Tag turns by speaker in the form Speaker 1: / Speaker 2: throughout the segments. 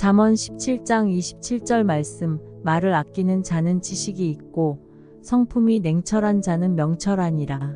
Speaker 1: 잠언 17장 27절 말씀 말을 아끼는 자는 지식이 있고 성품이 냉철한 자는 명철하니라.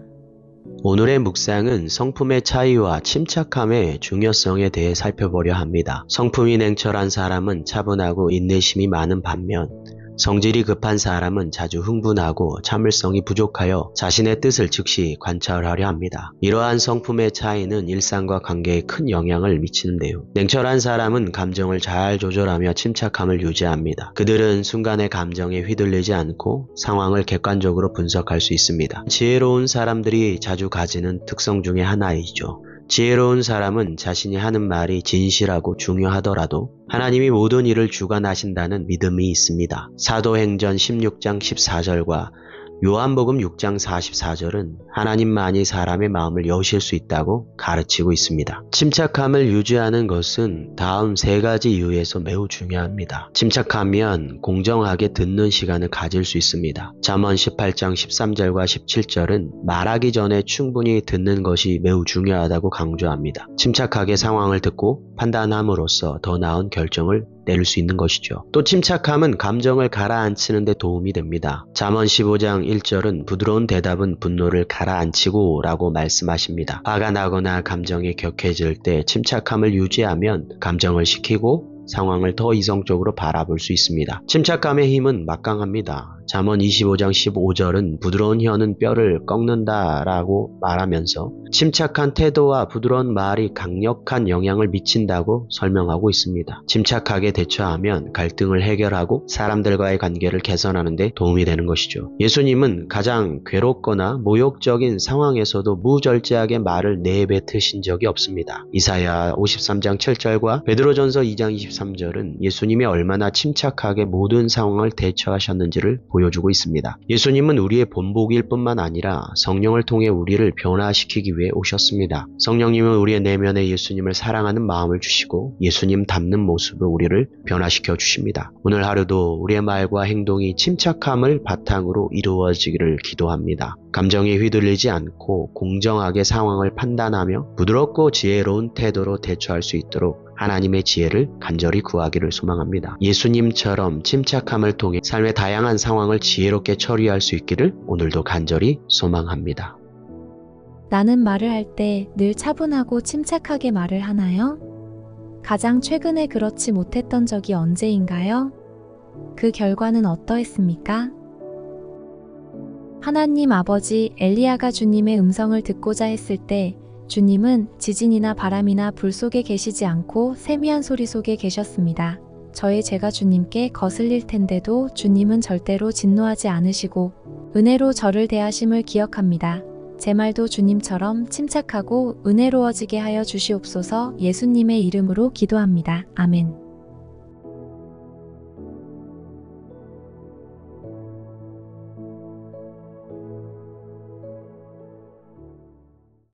Speaker 2: 오늘의 묵상은 성품의 차이와 침착함의 중요성에 대해 살펴보려 합니다. 성품이 냉철한 사람은 차분하고 인내심이 많은 반면 성질이 급한 사람은 자주 흥분하고 참을성이 부족하여 자신의 뜻을 즉시 관찰하려 합니다. 이러한 성품의 차이는 일상과 관계에 큰 영향을 미치는데요. 냉철한 사람은 감정을 잘 조절하며 침착함을 유지합니다. 그들은 순간의 감정에 휘둘리지 않고 상황을 객관적으로 분석할 수 있습니다. 지혜로운 사람들이 자주 가지는 특성 중에 하나이죠. 지혜로운 사람은 자신이 하는 말이 진실하고 중요하더라도 하나님이 모든 일을 주관하신다는 믿음이 있습니다. 사도행전 16장 14절과 요한복음 6장 44절은 하나님만이 사람의 마음을 여실 수 있다고 가르치고 있습니다. 침착함을 유지하는 것은 다음 세 가지 이유에서 매우 중요합니다. 침착하면 공정하게 듣는 시간을 가질 수 있습니다. 잠언 18장 13절과 17절은 말하기 전에 충분히 듣는 것이 매우 중요하다고 강조합니다. 침착하게 상황을 듣고 판단함으로써 더 나은 결정을 내릴 수 있는 것이죠. 또 침착함은 감정을 가라앉히는 데 도움이 됩니다. 잠언 15장 1절은 부드러운 대답은 분노를 가라앉히고 라고 말씀하십니다. 화가 나거나 감정이 격해질 때 침착함을 유지하면 감정을 식히고 상황을 더 이성적으로 바라볼 수 있습니다. 침착감의 힘은 막강합니다. 잠언 25장 15절은 부드러운 혀는 뼈를 꺾는다 라고 말하면서 침착한 태도와 부드러운 말이 강력한 영향을 미친다고 설명하고 있습니다. 침착하게 대처하면 갈등을 해결하고 사람들과의 관계를 개선하는 데 도움이 되는 것이죠. 예수님은 가장 괴롭거나 모욕적인 상황에서도 무절제하게 말을 내뱉으신 적이 없습니다. 이사야 53장 7절과 베드로전서 2장 23절은 예수님이 얼마나 침착하게 모든 상황을 대처하셨는지를 보여주고 있습니다. 예수님은 우리의 본보기일 뿐만 아니라 성령을 통해 우리를 변화시키기 위해 오셨습니다. 성령님은 우리의 내면에 예수님을 사랑하는 마음을 주시고 예수님 닮는 모습으로 우리를 변화시켜 주십니다. 오늘 하루도 우리의 말과 행동이 침착함을 바탕으로 이루어지기를 기도합니다. 감정에 휘둘리지 않고 공정하게 상황을 판단하며 부드럽고 지혜로운 태도로 대처할 수 있도록 하나님의 지혜를 간절히 구하기를 소망합니다. 예수님처럼 침착함을 통해 삶의 다양한 상황을 지혜롭게 처리할 수 있기를 오늘도 간절히 소망합니다.
Speaker 3: 나는 말을 할 때 늘 차분하고 침착하게 말을 하나요? 가장 최근에 그렇지 못했던 적이 언제인가요? 그 결과는 어떠했습니까? 하나님 아버지 엘리야가 주님의 음성을 듣고자 했을 때 주님은 지진이나 바람이나 불 속에 계시지 않고 세미한 소리 속에 계셨습니다. 저의 죄가 주님께 거슬릴 텐데도 주님은 절대로 진노하지 않으시고 은혜로 저를 대하심을 기억합니다. 제 말도 주님처럼 침착하고 은혜로워지게 하여 주시옵소서 예수님의 이름으로 기도합니다. 아멘.